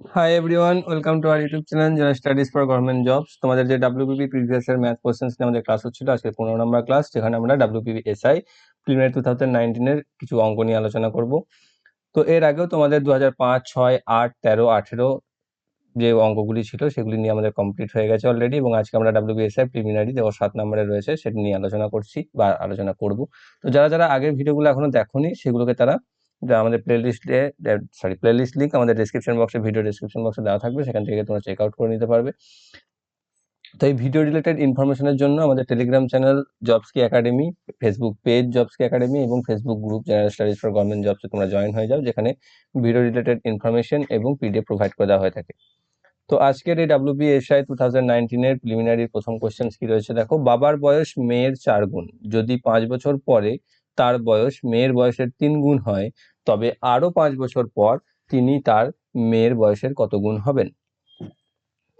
Hi everyone welcome to our YouTube channel যারা studies for government jobs তোমাদের যে WBP previous এর math questions নিয়ে আমাদের ক্লাস হচ্ছিল, আজকে পনেরো নম্বর ক্লাস যেখানে আমরা WBP SI preliminary two thousand নাইনটিনের কিছু অঙ্ক নিয়ে আলোচনা করব। তো এর আগেও তোমাদের দু হাজার পাঁচ, ছয়, আট, তেরো, আঠেরো যে অঙ্কগুলি ছিল, সেগুলি নিয়ে আমাদের কমপ্লিট হয়ে গেছে অলরেডি এবং আজকে আমরা ডাব্লিউবিএসআই প্রিলিমিনারি যে সাত নম্বরে রয়েছে, সেটা নিয়ে আলোচনা করছি বা আলোচনা করব। তো যারা যারা আগের ভিডিওগুলো এখনও দেখোনি, সেগুলোকে তারা আমাদের প্লেলিস্টে সরি প্লেলিস্ট লিঙ্ক আমাদের ডিসক্রিপশন বক্সে ভিডিও ডিসক্রিপশন বক্সে দেওয়া থাকবে, সেখান থেকে তোমরা চেক আউট করে নিতে পারবে। তো এই ভিডিও রিলেটেড ইনফরমেশনের জন্য আমাদের টেলিগ্রাম চ্যানেল জবস কি একাডেমি ফেসবুক পেজ জবস কি একাডেমি এবং Facebook group general studies for government জবসে তোমরা জয়েন হয়ে যাও, যেখানে ভিডিও রিলেটেড ইনফরমেশন এবং পিডিএফ প্রোভাইড করে দেওয়া হয়ে থাকে। তো আজকের এই ডাব্লিউবি এসআই টু থাউজেন্ড নাইনটিনের প্রিলিমিনারির প্রথম কোয়েশ্চেন কি রয়েছে দেখো? বাবার বয়স মেয়ের চার গুণ। যদি পাঁচ বছর পরে তার বয়স মেয়ের বয়সের তিন গুণ হয়, তবে আরও পাঁচ বছর পর তিনি তার মেয়ের বয়সের কত গুণ হবেন?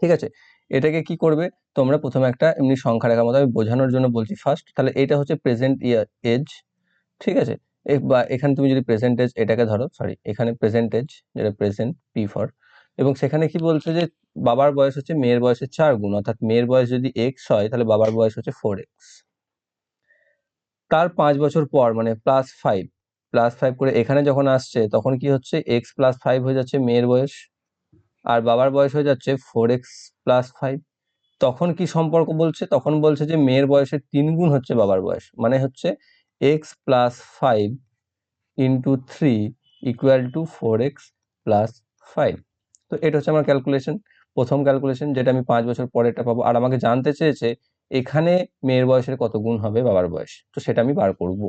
ঠিক আছে, এটাকে কি করবে? তোমরা প্রথমে একটা এমনি সংখ্যা রেখার মতো আমি বোঝানোর জন্য বলছি ফার্স্ট তাহলে এটা হচ্ছে প্রেজেন্ট ইয়ার এজ ঠিক আছে? বা এখানে তুমি যদি প্রেজেন্ট এজ এটাকে ধরো সরি এখানে প্রেজেন্ট এজ যেটা প্রেজেন্ট পি ফর এবং সেখানে কি বলছে যে বাবার বয়স হচ্ছে মেয়ের বয়সের চার গুণ, অর্থাৎ মেয়ের বয়স যদি এক্স হয়, তাহলে বাবার বয়স হচ্ছে ফোর এক্স তার পাঁচ বছর পর মানে প্লাস ফাইভ প্লাস ফাইভ করে এখানে যখন আসছে, তখন কি হচ্ছে? এক্স প্লাস ফাইভ হয়ে যাচ্ছে মেয়ের বয়স, আর বাবার বয়স হয়ে যাচ্ছে ফোর এক্স প্লাস ফাইভ তখন কি সম্পর্ক বলছে? তখন বলছে যে মেয়ের বয়সের তিন গুণ হচ্ছে বাবার বয়স মানে হচ্ছে X plus five into three equal to four X plus five তো এটা হচ্ছে আমার ক্যালকুলেশন প্রথম ক্যালকুলেশন যেটা আমি পাঁচ বছর পরে এটা পাবো। আর আমাকে জানতে চেয়েছে এখানে মেয়ের বয়সের কত গুণ হবে বাবার বয়স? তো সেটা আমি বার করব।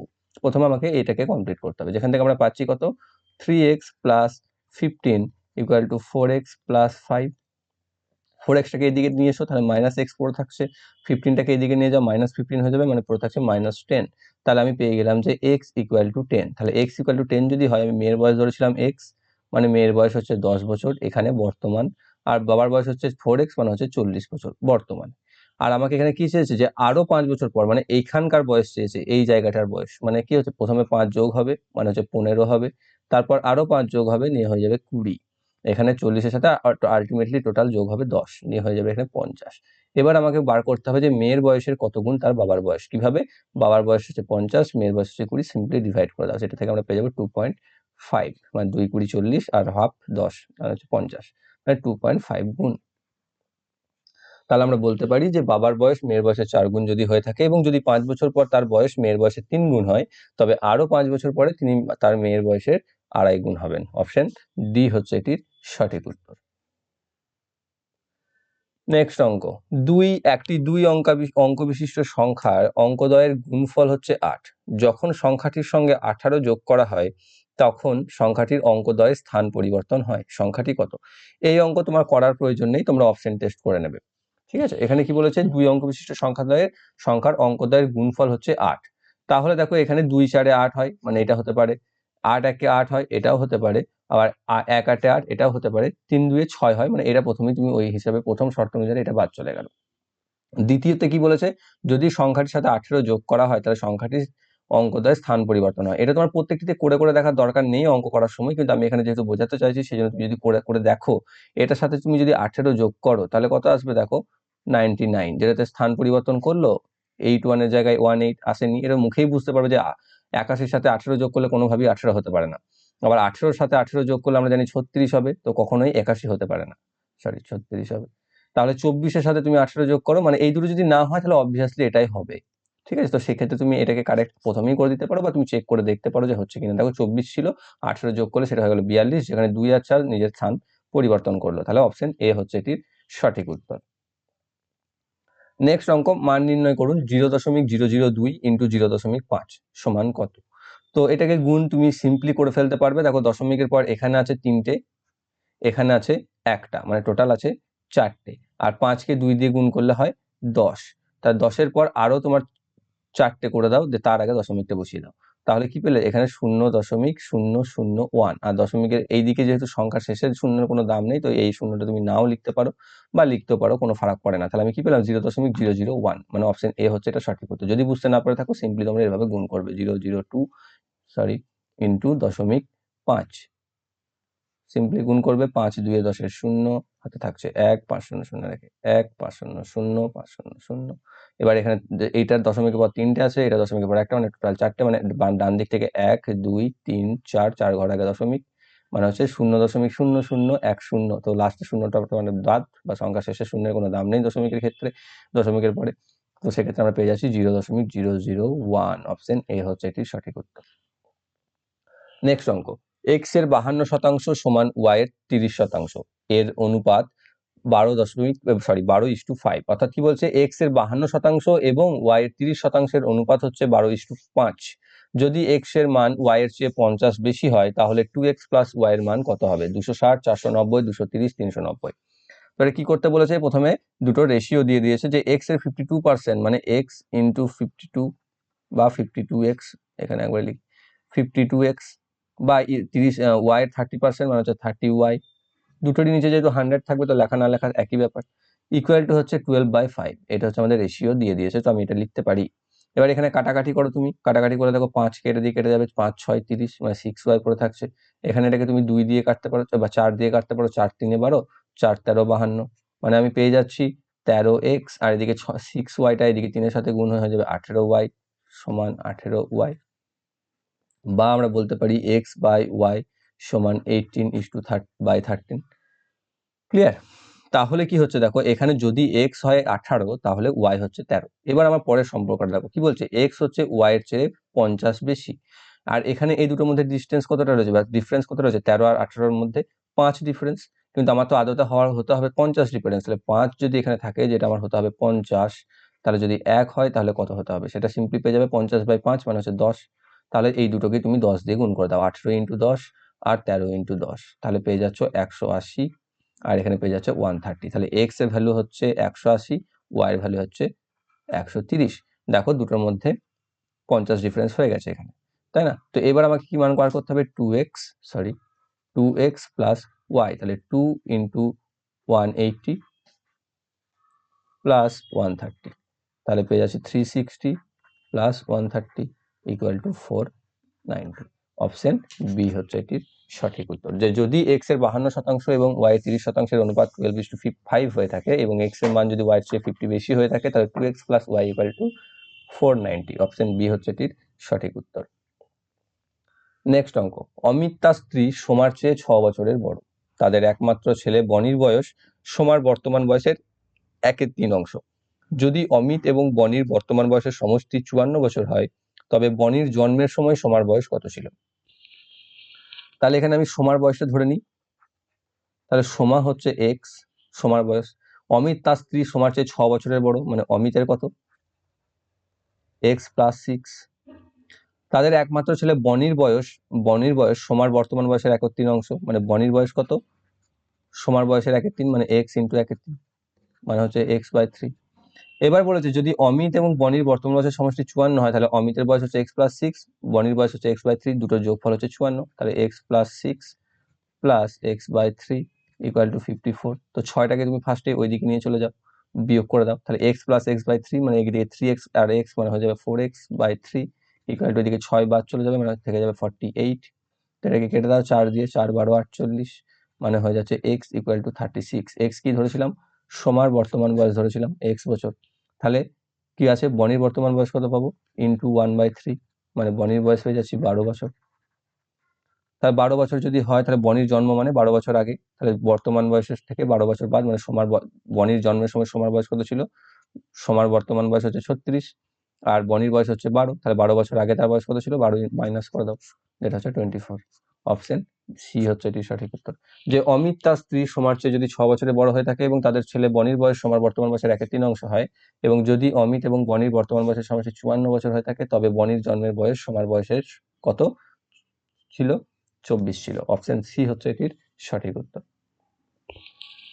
প্রথমে আমাকে এটাকে কমপ্লিট করতে হবে। যেখান থেকে আমরা পাচ্ছি কত? Three X plus fifteen equal to four X plus five four এক্সটাকে এদিকে নিয়ে এসো, তাহলে মাইনাস এক্স পড়ে থাকছে। ফিফটিনটাকে এদিকে নিয়ে যাও মাইনাস ফিফটিন হয়ে যাবে মানে পড়ে থাকছে মাইনাস টেন তাহলে আমি পেয়ে গেলাম যে এক্স ইকুয়াল টু টেন তাহলে এক্স ইকুয়াল টু টেন যদি হয়, আমি মেয়ের বয়স ধরেছিলাম এক্স মানে মেয়ের বয়স হচ্ছে দশ বছর, এখানে বর্তমান। আর বাবার বয়স হচ্ছে ফোর এক্স মানে হচ্ছে চল্লিশ বছর, বর্তমান। আর আমাকে এখানে কি চেয়েছে যে আরও পাঁচ বছর পর মানে এইখানকার বয়স চেয়েছে, এই জায়গাটার বয়স মানে কি হচ্ছে, প্রথমে পাঁচ যোগ হবে মানে হচ্ছে পনেরো হবে, তারপর আরও পাঁচ যোগ হবে, নিয়ে হয়ে যাবে কুড়ি, এখানে চল্লিশের সাথে আলটিমেটলি টোটাল যোগ হবে দশ, নিয়ে হয়ে যাবে এখানে পঞ্চাশ, এবার আমাকে বার করতে হবে যে মেয়ের বয়সের কত গুণ তার বাবার বয়স, কীভাবে, বাবার বয়স হচ্ছে পঞ্চাশ, মেয়ের বয়স হচ্ছে কুড়ি সিম্পলি ডিভাইড করে দাও, সেটা থেকে আমরা পেয়ে যাব টু পয়েন্ট ফাইভ মানে দুই কুড়ি চল্লিশ আর হাফ দশ মানে হচ্ছে পঞ্চাশ মানে টু পয়েন্ট ফাইভ গুণ। তাহলে আমরা বলতে পারি যে বাবার বয়স মেয়ের বয়সের চার গুণ যদি হয়ে থাকে এবং যদি পাঁচ বছর পর তার বয়স মেয়ের বয়সের তিন গুণ হয়, তবে আরও পাঁচ বছর পরে তিনি তার মেয়ের বয়সের আড়াই গুণ হবেন। অপশন ডি হচ্ছে এটির সঠিক উত্তর। নেক্সট অঙ্ক। দুই, একটি দুই অঙ্কা অঙ্ক বিশিষ্ট সংখ্যার অঙ্কদয়ের গুণফল হচ্ছে আট। যখন সংখ্যাটির সঙ্গে আঠারো যোগ করা হয়, তখন সংখ্যাটির অঙ্কদয়ের স্থান পরিবর্তন হয়। সংখ্যাটি কত? এই অঙ্ক তোমার করার প্রয়োজন নেই, তোমরা অপশন টেস্ট করে নেবে। ঠিক আছে? এখানে কি বলেছে দুই অঙ্ক বিশিষ্ট সংখ্যাদয়ের সংখ্যার অঙ্কদয়ের গুণফল হচ্ছে আট। তাহলে দেখো এখানে দুই চারে আট হয় মানে এটা হতে পারে। আট একে আট হয়, এটাও হতে পারে। আবার এক আটে আট, এটাও হতে পারে। তিন দুয়ে ছয় হয় মানে এটা প্রথমেই তুমি ওই হিসাবে প্রথম শর্ত অনুযায়ী এটা বাদ চলে গেল। দ্বিতীয়তে কি বলেছে? যদি সংখ্যাটির সাথে আঠেরো যোগ করা হয়, তাহলে সংখ্যাটির অঙ্কদয় স্থান পরিবর্তন হয়। এটা তোমার প্রত্যেকটিতে করে করে দেখার দরকার নেই অঙ্ক করার সময়, কিন্তু আমি এখানে যেহেতু বোঝাতে চাইছি সেই জন্য তুমি যদি করে করে দেখো, এটার সাথে তুমি যদি আঠেরো যোগ করো, তাহলে কত আসবে দেখো? নাইনটি নাইন, যেটাতে স্থান পরিবর্তন করল এইট ওয়ানের জায়গায় ওয়ান এইট আসেনি এটা মুখেই বুঝতে পারবে যে একাশির সাথে আঠেরো যোগ করলে কোনোভাবেই আঠেরো হতে পারে না। আবার আঠেরোর সাথে আঠেরো যোগ করলে আমরা জানি ছত্রিশ হবে, তো কখনোই একাশি হতে পারে না। সরি ছত্রিশ হবে। তাহলে চব্বিশের সাথে তুমি আঠেরো যোগ করো মানে এই দুটো যদি না হয়, তাহলে অবভিয়াসলি এটাই হবে। ঠিক আছে? তো সেক্ষেত্রে তুমি এটাকে কারেক্ট প্রথমেই করে দিতে পারো, বা তুমি চেক করে দেখতে পারো যে হচ্ছে কিনা। দেখো চব্বিশ ছিল, আঠেরো যোগ করলে সেটা হয়ে গেলো বিয়াল্লিশ, যেখানে দুই আর চার নিজের স্থান পরিবর্তন করল। তাহলে অপশন এ হচ্ছে এটির সঠিক উত্তর। নেক্সট অঙ্ক, মান নির্ণয় করুন, জিরো দশমিক জিরো জিরো দুই ইন্টু জিরো দশমিক পাঁচ সমান কত? তো এটাকে গুণ তুমি সিম্পলি করে ফেলতে পারবে। দেখো দশমিকের পর এখানে আছে তিনটে, এখানে আছে একটা মানে টোটাল আছে চারটে। আর পাঁচকে দুই দিয়ে গুণ করলে হয় দশ। তার দশের পর আরও তোমার চারটে করে দাও তার আগে দশমিকটা বসিয়ে দাও। তাহলে কি পেলে? এখানে শূন্য দশমিক শূন্য শূন্য ওয়ান আর দশমিকের এই দিকে যেহেতু সংখ্যা শেষে শূন্যের কোনো দাম নেই, তো এই শূন্যটা তুমি নাও লিখতে পারো বা লিখতে পারো, কোনো ফারাক পড়ে না। তাহলে আমি কি পেলাম? জিরো দশমিক জিরো জিরো ওয়ান মানে অপশন এ হচ্ছে এটা সঠিক উত্তর। যদি বুঝতে না পারে থাকো সিম্পলি তোমরা এভাবে গুণ করবে। Zero zero two sorry into দশমিক পাঁচ। সিম্পলি গুণ করবে পাঁচ দুয়ে দশের শূন্য, হাতে থাকছে এক, পাঁচ শূন্য শূন্য রেখে এক, পাঁচ শূন্য শূন্য, পাঁচ শূন্য শূন্য। এবার এখানে এইটার দশমিকের পর তিনটে আছে, এটা দশমিকের পর একটা মানে টোটাল চারটে মানে ডান দিক থেকে এক, দুই, তিন, চার চার ঘর আগে দশমিক মানে হচ্ছে শূন্য দশমিক শূন্য শূন্য, এক শূন্য। তো লাস্টে শূন্যটা মানে বাদ, বা সংখ্যা শেষে শূন্যের কোনো দাম নেই দশমিকের ক্ষেত্রে, দশমিকের পরে। তো সেক্ষেত্রে আমরা পেয়ে যাচ্ছি জিরো দশমিক zero zero one option A হচ্ছে এটির সঠিক উত্তর। নেক্সট অঙ্ক। এক্সের বাহান্ন শতাংশ সমান ওয়াই এর তিরিশ শতাংশ। এর অনুপাত বারো দশমিক সরি বারো ইস টু ফাইভ অর্থাৎ কি বলছে? এক্সের বাহান্ন শতাংশ এবং ওয়াই এর তিরিশ শতাংশের অনুপাত হচ্ছে বারো ইস টু পাঁচ। যদি এক্সের মান ওয়াই এর চেয়ে পঞ্চাশ বেশি হয়, তাহলে টু এক্স প্লাস ওয়াই এর মান কত হবে? দুশো ষাট, চারশো নব্বই, দুশো তিরিশ, তিনশো নব্বই। এবারে কি করতে বলেছে? প্রথমে দুটো রেশিও দিয়ে দিয়েছে যে এক্সের ফিফটি টু পার্সেন্ট মানে এক্স ইন্টু ফিফটি টু বা ফিফটি টু এক্স এখানে একবার লিখি। ফিফটি টু এক্স বা তিরিশ ওয়াই থার্টি পার্সেন্ট মানে হচ্ছে থার্টি ওয়াই দুটোরই নিচে যেহেতু হান্ড্রেড থাকবে তো লেখা না লেখা একই ব্যাপার। ইকুয়াল টু হচ্ছে টুয়েলভ বাই ফাইভ এটা হচ্ছে আমাদের রেশিও দিয়ে দিয়েছে, তো আমি এটা লিখতে পারি। এবার এখানে কাটাকাটি করো তুমি, কাটাকাটি করে দেখো পাঁচ কেটে দিয়ে কেটে যাবে, পাঁচ, ছয়, তিরিশ মানে সিক্স ওয়াই করে থাকছে। এখানে এটাকে তুমি দুই দিয়ে কাটতে পারো, বা চার দিয়ে কাটতে পারো, চার তিনে বারো, চার তেরো বাহান্ন। মানে আমি পেয়ে যাচ্ছি তেরো এক্স আর এদিকে ছ সিক্স ওয়াইটা এদিকে তিনের সাথে গুণ হয়ে যাবে আঠেরো ওয়াই সমান আঠেরো ওয়াই বা আমরা বলতে পারি এক্স বাই ওয়াই সমান eighteen is to thirty by thirteen clear তাহলে কি হচ্ছে দেখো, এখানে যদি এক্স হয় আঠারো, তাহলে ওয়াই হচ্ছে তেরো। এবার আমার পরের সম্পর্কটা দেখো, কি বলছে? এক্স হচ্ছে ওয়াই এর চেয়ে পঞ্চাশ বেশি। আর এখানে এই দুটোর মধ্যে ডিস্টেন্স কতটা রয়েছে? বা ডিফারেন্স কত রয়েছে? তেরো আর আঠারোর মধ্যে পাঁচ ডিফারেন্স কিন্তু আমার তো আদতে হওয়ার হতে হবে পঞ্চাশ ডিফারেন্স তাহলে পাঁচ যদি এখানে থাকে, যেটা আমার হতে হবে পঞ্চাশ, তাহলে যদি এক হয়, তাহলে কত হতে হবে? সেটা সিম্পলি পেয়ে যাবে পঞ্চাশ বাই পাঁচ মানে হচ্ছে দশ। তাহলে এই দুটোকে তুমি দশ দিয়ে গুণ করে দাও, আঠেরো ইন্টু দশ আর তেরো ইন্টু দশ। তাহলে পেয়ে যাচ্ছ একশো আশি আর এখানে পেয়ে যাচ্ছে ওয়ান থার্টি তাহলে এক্সের ভ্যালু হচ্ছে একশো আশি ওয়াই এর ভ্যালু হচ্ছে একশো তিরিশ। দেখো দুটোর মধ্যে পঞ্চাশ ডিফারেন্স হয়ে গেছে এখানে, তাই না? তো এবার আমাকে কি মান বার করতে হবে? Two X sorry two X plus Y তাহলে two into one eighty plus one thirty তাহলে পেয়ে যাচ্ছে three sixty plus one thirty equal to four ninety option B হচ্ছে এটির সঠিক উত্তর। যে যদি এক্সের বাহান্ন শতাংশ এবং ওয়াই তিরিশ শতাংশের অনুপাত টুয়েলভ ইস টু ফাইভ হয়ে থাকে এবং এক্সের মান যদি ওয়াই চেয়ে ফিফটি বেশি হয়ে থাকে, তাহলে two X plus Y equal to four ninety option B হচ্ছে এটির সঠিক উত্তর। নেক্সট অঙ্ক। অমিত তার স্ত্রী সোমার চেয়ে ছ বছরের বড়। তাদের একমাত্র ছেলে বনির বয়স সোমার বর্তমান বয়সের একের তিন অংশ। যদি অমিত এবং বনির বর্তমান বয়সের সমষ্টি চুয়ান্ন বছর হয় তবে বনির জন্মের সময় সোমার বয়স কত ছিল? তাহলে এখানে আমি সোমার বয়সটা ধরে নিই। তাহলে সোমা হচ্ছে এক্স সোমার বয়স। অমিত তার স্ত্রী, সোমার চেয়ে ছ বছরের বড় মানে অমিতের কত? এক্স প্লাস সিক্স তাদের একমাত্র ছেলে বনির বয়স। বনির বয়স সোমার বর্তমান বয়সের একের তিন অংশ। মানে বনির বয়স কত? সোমার বয়সের একের তিন মানে এক্স ইন্টু একের তিন মানে হচ্ছে এক্স বাই থ্রি এবার বলেছে, যদি অমিত এবং বনির বর্তমান বয়সের সমষ্টি চুয়ান্ন হয়, তাহলে অমিতের বয়স হচ্ছে এক্স প্লাস সিক্স বনির বয়স হচ্ছে এক্স বাই থ্রি দুটোর যোগফল হচ্ছে চুয়ান্ন, তাহলে X plus six plus X by three equal to fifty four তো ছয়টাকে তুমি ফার্স্টে ওই দিকে নিয়ে চলে যাও, বিয়োগ করে দাও, তাহলে X plus X by three মানে এদিকে থ্রি এক্স আর এক্স মানে হয়ে যাবে four X by three equal to এদিকে ছয় বাদ চলে যাবে মানে থেকে যাবে ফর্টি এইট এটাকে কেটে দাও, চার দিয়ে চার বারো আটচল্লিশ মানে হয়ে যাচ্ছে X equal to thirty six X কি ধরেছিলাম? সোমার বর্তমান বয়স ধরেছিলাম এক্স বছর। তাহলে কি আছে? বনির বর্তমান বয়স কত পাবো? ইন্টু ওয়ান বাই থ্রি মানে বনির বয়স হয়ে যাচ্ছি বারো বছর। তাহলে বারো বছর যদি হয়, তাহলে বনির জন্ম মানে বারো বছর আগে। তাহলে বর্তমান বয়সের থেকে বারো বছর বাদ মানে সোমার বনির জন্মের সময় সোমার বয়স কত ছিল? সোমার বর্তমান বয়স হচ্ছে ছত্রিশ। আর বনির বয়স হচ্ছে বারো, তাহলে বারো বছর আগে তার বয়স কত ছিল? বারো মাইনাস করে দাও যেটা হচ্ছে টোয়েন্টি ফোর অপশন সি হচ্ছে এটি সঠিক উত্তর। যে অমিত তার স্ত্রী সোমার চেয়ে যদি ছ বছরের বড় হয়ে থাকে এবং তাদের ছেলে বনির বয়স সোমার বর্তমান বয়সের একের তিন অংশ হয় এবং যদি অমিত এবং বনির বর্তমান বয়সের সমস্যা চুয়ান্ন বছর হয়ে থাকে, তবে বনির জন্মের বয়স সোমার বয়সের কত? ছিল, চব্বিশ ছিল। অপশন সি হচ্ছে এটির সঠিক উত্তর।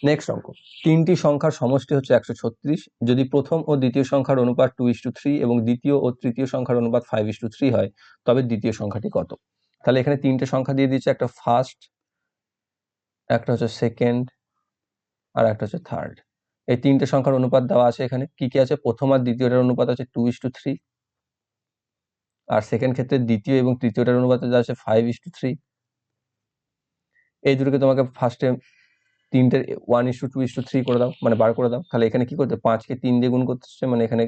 নেক্সট অঙ্ক. তিনটি সংখ্যার সমষ্টি হচ্ছে একশো ছত্রিশ। যদি প্রথম ও দ্বিতীয় সংখ্যার অনুপাত টু ইস টু থ্রি এবং দ্বিতীয় ও তৃতীয় সংখ্যার অনুপাত ফাইভ ইস টু থ্রি হয়, তবে দ্বিতীয় সংখ্যাটি কত? তাহলে এখানে তিনটে সংখ্যা দিয়ে দিচ্ছে, একটা ফার্স্ট একটা হচ্ছে সেকেন্ড আর একটা হচ্ছে থার্ড এই তিনটে সংখ্যার অনুপাত দেওয়া আছে এখানে। কি কি আছে? প্রথম আর দ্বিতীয়টার অনুপাত আছে টু ইস টু থ্রি আর সেকেন্ড ক্ষেত্রে দ্বিতীয় এবং তৃতীয়টার অনুপাত আছে ফাইভ ইস টু থ্রি এই দুটোকে তোমাকে ফার্স্টে তিনটে one is to two two is to three দাও মানে বার করে দাও। তাহলে এখানে কি করতে পাঁচকে তিন দিয়ে গুণ করতে হচ্ছে মানে এখানে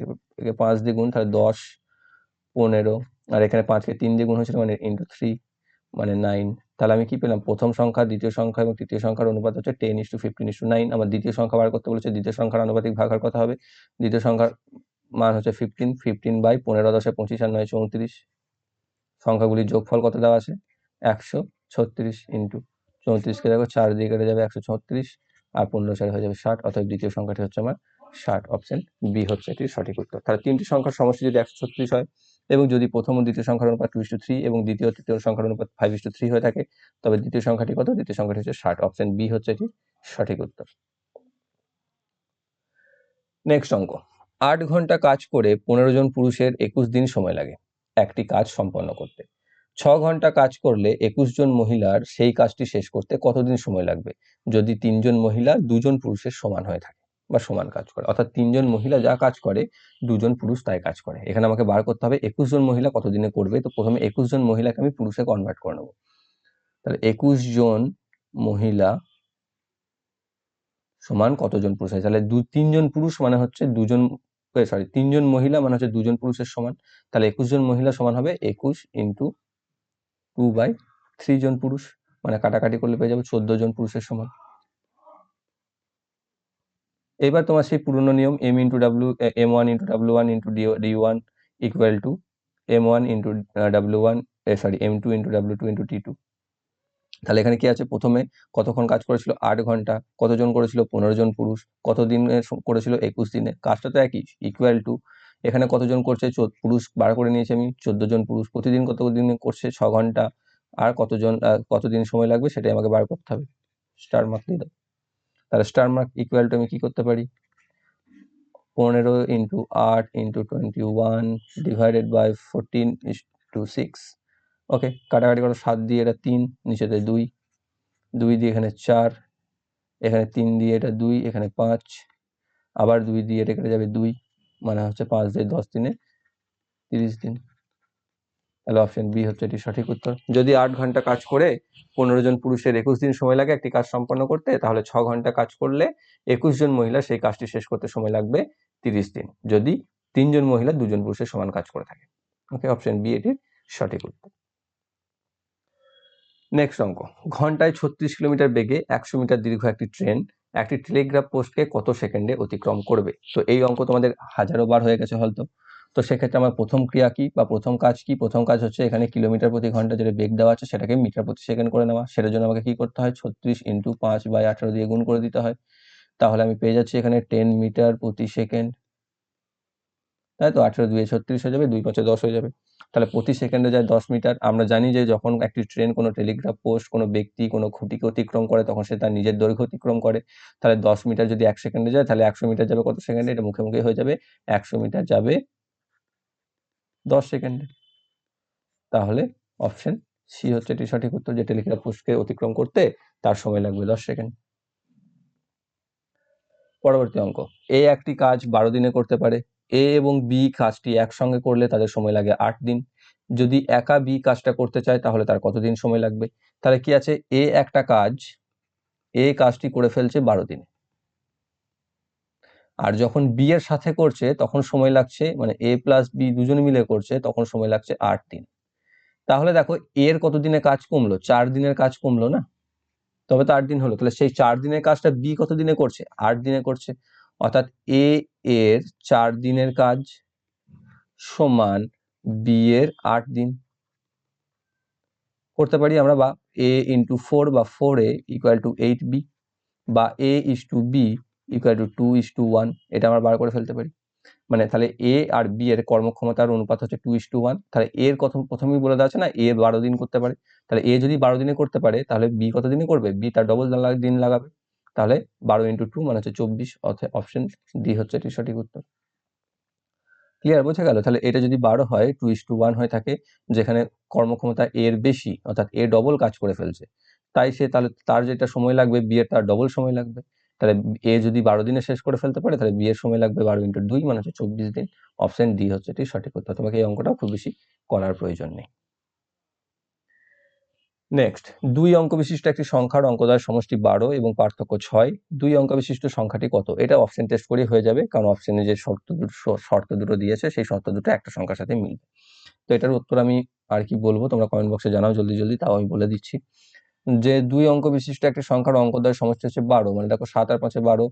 পাঁচ দিয়ে গুণ, তাহলে দশ, পনেরো, আর এখানে পাঁচকে তিন দিয়ে গুণ হয়েছিল মানে ইন্টু থ্রি মানে নাইন তাহলে আমি কি পেলাম? প্রথম সংখ্যা, দ্বিতীয় সংখ্যা এবং তৃতীয় সংখ্যার অনুপাত হচ্ছে ten is to fifteen is to nine আমার দ্বিতীয় সংখ্যা বার করতে বলেছে, দ্বিতীয় সংখ্যার আনুপাতিক ভাগার কথা হবে। দ্বিতীয় সংখ্যার মান হচ্ছে ফিফটিন ফিফটিন বাই পনেরো দশে পঁচিশ আর নয় চৌত্রিশ। সংখ্যাগুলির যোগফল কত দেওয়া আছে? একশো ছত্রিশ ইন্টু চৌত্রিশকে দেখো চার দিয়ে কেটে যাবে একশো ছত্রিশ, আর পনেরো চার হয়ে যাবে ষাট অর্থাৎ দ্বিতীয় সংখ্যাটি হচ্ছে আমার ষাট অপশন বি হচ্ছে এটির সঠিক উত্তর। তাহলে তিনটি সংখ্যার সমষ্টি যদি একশো ছত্রিশ হয়, এবং যদি প্রথম ও দ্বিতীয় সংখ্যার অনুপাত টু থ্রি এবং দ্বিতীয় তৃতীয় সংখ্যার অনুপাত ফাইভ টু থ্রি হয়ে থাকে, তবে দ্বিতীয় সংখ্যাটি কত? দ্বিতীয় সংখ্যাটি হচ্ছে ষাট অপশন বি হচ্ছে এটির সঠিক উত্তর। নেক্সট অঙ্ক, আট ঘণ্টা কাজ করে পনেরো জন পুরুষের একুশ দিন সময় লাগে, একটি কাজ সম্পন্ন করতে। ছ ঘণ্টা কাজ করলে একুশ জন মহিলার সেই কাজটি শেষ করতে কতদিন সময় লাগবে? যদি তিনজন মহিলা দুজন পুরুষের সমান হয়ে থাকে বা সমান কাজ করে, অর্থাৎ তিনজন মহিলা যা কাজ করে, দুজন পুরুষ তাই কাজ করে। এখানে আমাকে বার করতে হবে, একুশ জন মহিলা কতদিনে করবে? তো প্রথমে একুশ জন মহিলাকে আমি পুরুষে কনভার্ট করে নেব। তাহলে একুশ জন মহিলা সমান কতজন পুরুষ হয়? তাহলে দু তিনজন পুরুষ মানে হচ্ছে দুজন সরি তিনজন মহিলা মানে হচ্ছে দুজন পুরুষের সমান। তাহলে একুশ জন মহিলা সমান হবে একুশ ইন্টু টু বাই থ্রি জন পুরুষ মানে কাটাকাটি করলে পেয়ে যাবে চোদ্দ জন পুরুষের সমান। এবার তোমার সেই পুরনো নিয়ম M into W M one into W one into D D one equal to M one into W one sorry M two into W two into T two তাহলে এখানে কি আছে? প্রথমে কতক্ষণ কাজ করেছিল? আট ঘণ্টা। কতজন করেছিল? পনেরো জন পুরুষ। কত দিনে করেছিল? একুশ দিনে। কাজটা তো একই ইকুয়াল টু এখানে কতজন করছে? পুরুষ বার করে নিয়েছি আমি। চোদ্দ জন পুরুষ। প্রতিদিন কত দিন করছে? ছ ঘণ্টা। আর কতজন কতদিন সময় লাগবে সেটাই আমাকে বার করতে হবে। স্টার মার্ক দিয়ে দাও। তাহলে স্টার মার্ক ইকুয়াল টু আমি কি করতে পারি? পনেরো ইন্টু আট into twenty one divided by fourteen two six okay কাটাকাটি করো। সাত দিয়ে এটা তিন, নিচেতে দুই। দুই দিয়ে এখানে চার। এখানে তিন দিয়ে এটা দুই, এখানে পাঁচ। আবার দুই দিয়ে এটা কেটে যাবে দুই। মানে হচ্ছে পাঁচ দিয়ে দশ দিনে তিরিশ দিন। তাহলে অপশন বি হচ্ছে এটি সঠিক উত্তর। যদি আট ঘণ্টা কাজ করে পনেরো জন পুরুষের একুশ দিন সময় লাগে একটি কাজ সম্পন্ন করতে, তাহলে ছ ঘণ্টা কাজ করলে একুশ জন মহিলা সেই কাজটি শেষ করতে সময় লাগবে তিরিশ দিন। যদি তিনজন মহিলা দুজন পুরুষের সমান কাজ করে থাকে। ওকে অপশন বি এটির সঠিক উত্তর। নেক্সট অঙ্ক। ঘন্টায় ছত্রিশ কিলোমিটার বেগে একশো মিটার দীর্ঘ একটি ট্রেন একটি টেলিগ্রাফ পোস্টকে কত সেকেন্ডে অতিক্রম করবে? তো এই অঙ্ক তোমাদের হাজারো বার হয়ে গেছে হয়তো। তো সেক্ষেত্রে আমার প্রথম ক্রিয়া কি বা প্রথম কাজ কি? প্রথম কাজ হচ্ছে এখানে কিলোমিটার প্রতি ঘণ্টা যেটা বেগ দেওয়া আছে সেটাকে মিটার প্রতি সেকেন্ড করে নেওয়া। সেটার জন্য আমাকে কি করতে হয়? ছত্রিশ ইন্টু পাঁচ বাই আঠারো দিয়ে গুণ করে দিতে হয়। তাহলে আমি পেয়ে যাচ্ছি এখানে টেন মিটার প্রতি সেকেন্ড তাই তো আঠেরো দুই, ছত্রিশ হয়ে যাবে, দুই পাঁচে দশ হয়ে যাবে। তাহলে প্রতি সেকেন্ডে যায় দশ মিটার। আমরা জানি যে যখন একটি ট্রেন কোনো টেলিগ্রাফ পোস্ট, কোনো ব্যক্তি কোনো খুঁটিকে অতিক্রম করে, তখন সে তার নিজের দৈর্ঘ্য অতিক্রম করে। তাহলে দশ মিটার যদি এক সেকেন্ডে যায়, তাহলে একশো মিটার যাবে কত সেকেন্ডে? এটা মুখে মুখে হয়ে যাবে। একশো মিটার যাবে দশ সেকেন্ডে। তাহলে অপশন সি হচ্ছে এটি সঠিক উত্তর যে টেলিগ্রাফ পোস্টকে অতিক্রম করতে তার সময় লাগবে দশ সেকেন্ড। পরবর্তী অঙ্ক। এ একটি কাজ বারো দিনে করতে পারে। এ এবং বি কাজটি একসঙ্গে করলে তাদের সময় লাগে আট দিন। যদি একা বি কাজটা করতে চায়, তাহলে তার কতদিন সময় লাগবে? তাহলে কি আছে? এ একটা কাজ এ কাজটি করে ফেলছে বারো দিনে। আর যখন বি এর সাথে করছে, তখন সময় লাগছে মানে এ প্লাস বি দুজন মিলে করছে, তখন সময় লাগছে আট দিন। তাহলে দেখো, এর কত দিনে কাজ কমলো? চার দিনের কাজ কমলো না? তবে তো আট দিন হলো। তাহলে সেই চার দিনের কাজটা বি কত দিনে করছে? আট দিনে করছে। অর্থাৎ এ এর চার দিনের কাজ সমান বি এর আট দিন। করতে পারি আমরা বা এ ইন্টু ফোর বা four A equal to eight B বা A is to B equal to two is to one এটা আমরা বার করে ফেলতে পারি। মানে তাহলে এ আর বি এর কর্মক্ষমতার অনুপাত হচ্ছে টু ইস টু ওয়ান তাহলে এর কথা প্রথমেই বলে দেওয়া আছে না এ বারো দিন করতে পারে। তাহলে এ যদি বারো দিনে করতে পারে, তাহলে বি কত দিনে করবে? বি তার ডবল দিন লাগাবে। তাহলে বারো ইন্টু টু মানে হচ্ছে চব্বিশ অর্থাৎ অপশন ডি হচ্ছে এটি সঠিক উত্তর। ক্লিয়ার বোঝা গেল? তাহলে এটা যদি বারো হয় টু ইস টু ওয়ান হয়ে থাকে, যেখানে কর্মক্ষমতা এর বেশি, অর্থাৎ এ ডবল কাজ করে ফেলছে, তাই সে তাহলে তার যেটা সময় লাগবে বিয়ের তার ডবল সময় লাগবে। তাহলে এ যদি বারো দিনে শেষ করে ফেলতে পারে, তাহলে বিয়ের সময় লাগবে বারো ইন্টু দুই মানে হচ্ছে চব্বিশ দিন। অপশন ডি হচ্ছে এটি সঠিক উত্তর। তোমাকে এই অঙ্কটা খুব বেশি করার প্রয়োজন নেই। নেক্সট দুই অঙ্ক বিশিষ্ট একটি সংখ্যার অঙ্কদ্বয়ের সমষ্টি বারো এবং পার্থক্য ছয়। দুই অঙ্ক বিশিষ্ট সংখ্যাটি কত? এটা অপশন টেস্ট করে হয়ে যাবে, কারণ অপশনে যে শর্ত দুটো শর্ত দুটো দিয়েছে, সেই শর্ত দুটো একটা সংখ্যার সাথে মিলবে। তো এটার উত্তর আমি আর কি বলব, তোমরা কমেন্ট বক্সে জানাও জলদি জলদি, তাও আমি বলে দিচ্ছি। যে দুই অঙ্ক বিশিষ্ট একটি সংখ্যার অঙ্কদ্বয়ের সমষ্টি হচ্ছে বারো মানে দেখো সাত আর পাঁচে বারো,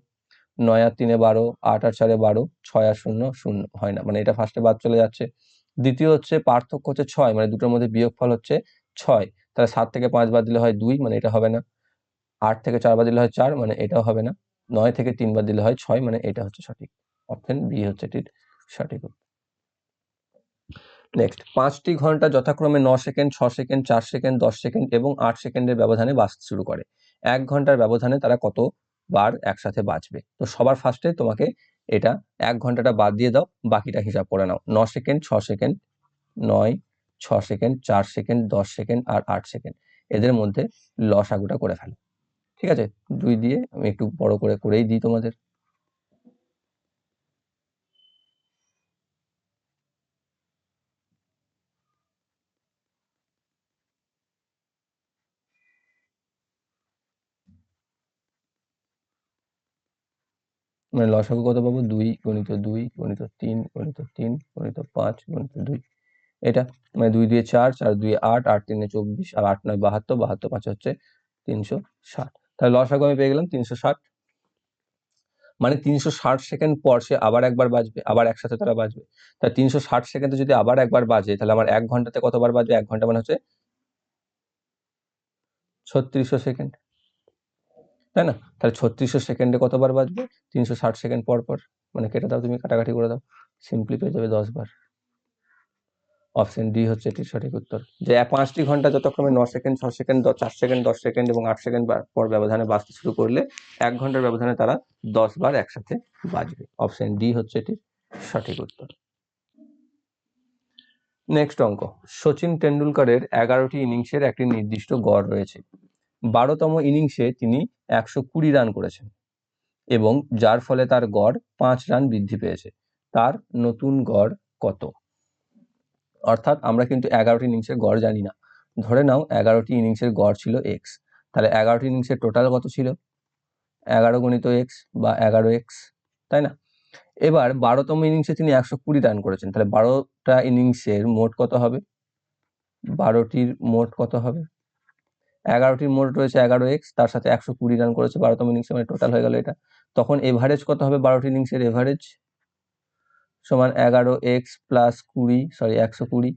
নয় আর তিনে বারো, আট আর চারে বারো, ছয় আর শূন্য শূন্য, হয় না মানে এটা ফার্স্টে বাদ চলে যাচ্ছে। দ্বিতীয় হচ্ছে পার্থক্য হচ্ছে ছয় মানে দুটোর মধ্যে বিয়োগফল হচ্ছে ছয়। তাহলে সাত থেকে পাঁচ বাদ দিলে হয় দুই মানে এটা হবে না। আট থেকে চার বাদ দিলে হয় চার মানে এটাও হবে না। নয় থেকে তিন বাদ দিলে হয় ছয় মানে এটা হচ্ছে সঠিক। অপশন বি হচ্ছে এটির সঠিক নেক্সট পাঁচটি ঘণ্টা যথাক্রমে ন সেকেন্ড, ছ সেকেন্ড, চার সেকেন্ড, দশ সেকেন্ড এবং আট সেকেন্ডের ব্যবধানে বাঁচতে শুরু করে। এক ঘণ্টার ব্যবধানে তারা কত বার একসাথে বাঁচবে? তো সবার ফার্স্টে তোমাকে এটা এক ঘন্টাটা বাদ দিয়ে দাও, বাকিটা হিসাব করে নাও। ন সেকেন্ড, ছ সেকেন্ড, নয় ছ সেকেন্ড চার সেকেন্ড দশ সেকেন্ড আর আট সেকেন্ড এদের মধ্যে লসাগুটা করে ফেলো। ঠিক আছে? দুই দিয়ে আমি একটু বড় করে করেই দিই তোমাদের। মানে লসাগু কত পাবো? দুই গণিত দুই, গণিত তিন গণিত তিন, গণিত পাঁচ, গণিত দুই। এটা মানে দুই দিয়ে চার চার দুই আট আট তিনে চব্বিশ, আর আট নয় বাহাত্তর বাহাত্তর পাঁচ হচ্ছে তিনশো ষাট। তাহলে লসাগু আমি পেয়ে গেলাম তিনশো ষাট। মানে তিনশো ষাট সেকেন্ড পর সে আবার একবার বাজবে, আবার একসাথে তারা বাজবে। তাহলে তিনশো ষাট সেকেন্ডে যদি আবার একবার বাজে, তাহলে আমার এক ঘন্টাতে কতবার বাজবে? এক ঘণ্টা মানে হচ্ছে ছত্রিশশো সেকেন্ড। তাই না? তাহলে ছত্রিশশো সেকেন্ডে কতবার বাজবে? তিনশো ষাট সেকেন্ড পর পর। মানে কেটে দাও তুমি, কাটাকাটি করে দাও। সিম্পলি পেয়ে যাবে দশ বার। অপশন ডি হচ্ছে এটির সঠিক উত্তর। যে পাঁচটি ঘণ্টা যতক্রমে ন সেকেন্ড ছ সেকেন্ড চার সেকেন্ড, দশ সেকেন্ড এবং আট সেকেন্ড পর ব্যবধানে বাঁচতে শুরু করলে এক ঘণ্টার ব্যবধানে তারা দশ বার একসাথে বাজবে অপশন ডি হচ্ছে এটির সঠিক উত্তর। নেক্সট অঙ্ক। সচিন টেন্ডুলকারের এগারোটি ইনিংসের একটি নির্দিষ্ট গড় রয়েছে। বারোতম ইনিংসে তিনি একশো কুড়ি রান করেছেন এবং যার ফলে তার গড় পাঁচ রান বৃদ্ধি পেয়েছে। তার নতুন গড় কত? অর্থাৎ আমরা কিন্তু এগারোটি ইনিংসের গড় জানি না। ধরে নাও এগারোটি ইনিংসের গড় ছিল এক্স তাহলে এগারোটি ইনিংসের টোটাল কত ছিল? এগারো গণিত এক্স বা এগারো এক্স তাই না? এবার বারোতম ইনিংসে তিনি একশো কুড়ি রান করেছেন। তাহলে বারোটা ইনিংসের মোট কত হবে? বারোটির মোট কত হবে? এগারোটির মোট রয়েছে এগারো এক্স তার সাথে একশো কুড়ি রান করেছে বারোতম ইনিংসে মানে টোটাল হয়ে গেল এটা। তখন এভারেজ কত হবে বারোটি ইনিংসের এভারেজ সমান এগারো এক্স প্লাস কুড়ি সরি একশো কুড়ি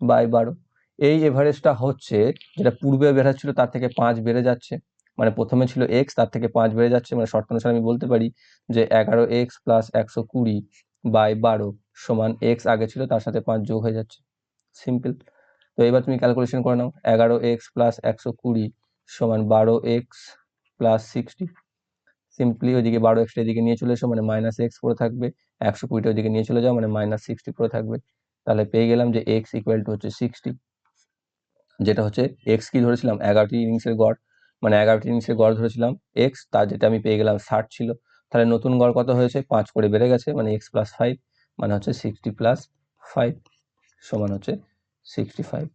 বাই বারো। এই এভারেজটা হচ্ছে, যেটা পূর্বে বেড়াচ্ছিল তার থেকে পাঁচ বেড়ে যাচ্ছে। মানে প্রথমে ছিল এক্স তার থেকে পাঁচ বেড়ে যাচ্ছে। মানে শর্ত অনুসারে আমি বলতে পারি যে এগারো এক্স প্লাস একশো কুড়ি বাই বারো সমান এক্স আগে ছিল, তার সাথে পাঁচ যোগ হয়ে যাচ্ছে। সিম্পল তো এবার তুমি ক্যালকুলেশন করে নাও। এগারো এক্স প্লাস একশো কুড়ি সমান বারো এক্স প্লাস সিক্সটি সিম্পলি ওইদিকে বারো এক্সটা এদিকে নিয়ে চলে এসো মানে মাইনাস এক্স পড়ে থাকবে। একশো কুড়িটা ওইদিকে নিয়ে চলে যাও মানে মাইনাস সিক্সটি পড়ে থাকবে। তাহলে পেয়ে গেলাম যে এক্স ইকুয়াল টু হচ্ছে সিক্সটি যেটা হচ্ছে এক্স কি ধরেছিলাম? এগারোটি ইনিংসের গড়। মানে এগারোটি ইনিংসের গড় ধরেছিলাম এক্স তার যেটা আমি পেয়ে গেলাম ষাট ছিল। তাহলে নতুন গড় কত হয়েছে? পাঁচ করে বেড়ে গেছে মানে এক্স প্লাস ফাইভ মানে হচ্ছে সিক্সটি প্লাস ফাইভ সমান হচ্ছে সিক্সটি ফাইভ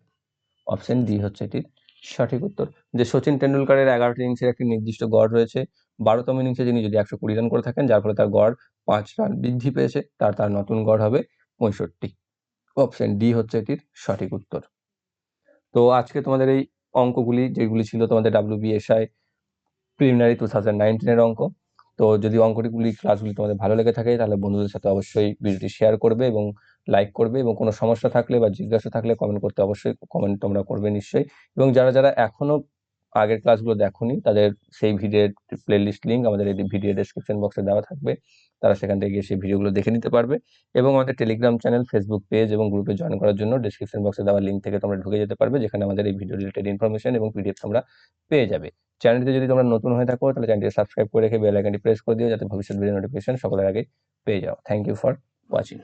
অপশন ডি হচ্ছে এটির সঠিক উত্তর। যে সচিন টেন্ডুলকারের এগারোটি ইনিংসের একটি নির্দিষ্ট গড় রয়েছে, বারোতম ইনিংসে যিনি যদি একশো কুড়ি রান করে থাকেন, যার ফলে তার গড় পাঁচ রান বৃদ্ধি পেয়েছে, তার তার নতুন গড় হবে পঁয়ষট্টি। অপশন ডি হচ্ছে এটির সঠিক উত্তর। তো আজকে তোমাদের এই অঙ্কগুলি, যেগুলি ছিল তোমাদের ডাব্লিউবিএসআই প্রিলিমিনারি টু থাউজেন্ড নাইনটিনের অঙ্ক, তো যদি অঙ্কটিগুলি ক্লাসগুলি তোমাদের ভালো লেগে থাকে, তাহলে বন্ধুদের সাথে অবশ্যই ভিডিওটি শেয়ার করবে এবং লাইক করবে এবং কোনো সমস্যা থাকলে বা জিজ্ঞাসা থাকলে কমেন্ট করতে অবশ্যই কমেন্ট তোমরা করবে নিশ্চয়ই। এবং যারা যারা এখনও আগের ক্লাসগুলো দেখোনি, তাদের সেই ভিডিওর প্লেলিস্ট লিঙ্ক আমাদের এই ভিডিও ডেসক্রিপশন বক্সে দেওয়া থাকবে। তারা সেখান থেকে গিয়ে সেই ভিডিওগুলো দেখে নিতে পারবে এবং আমাদের টেলিগ্রাম চ্যানেল ফেসবুক পেজ এবং গ্রুপে জয়েন করার জন্য ডিসক্রিপশন বক্সে দেওয়া লিঙ্ক থেকে তোমরা ঢুকে যেতে পারবে যেখানে আমাদের এই ভিডিও রিলেটেড ইনফরমেশন এবং পিডিএফ তোমরা পেয়ে যাবে। চ্যানেলটি যদি তোমরা নতুন হয়ে থাকো তাহলে চ্যানেলটি সাবস্ক্রাইব করে রেখে বেল আইকনটি প্রেস করে দিও যাতে ভবিষ্যৎ ভিডিও নোটিফিকেশন সকলের আগে পেয়ে যাও। Thank you for watching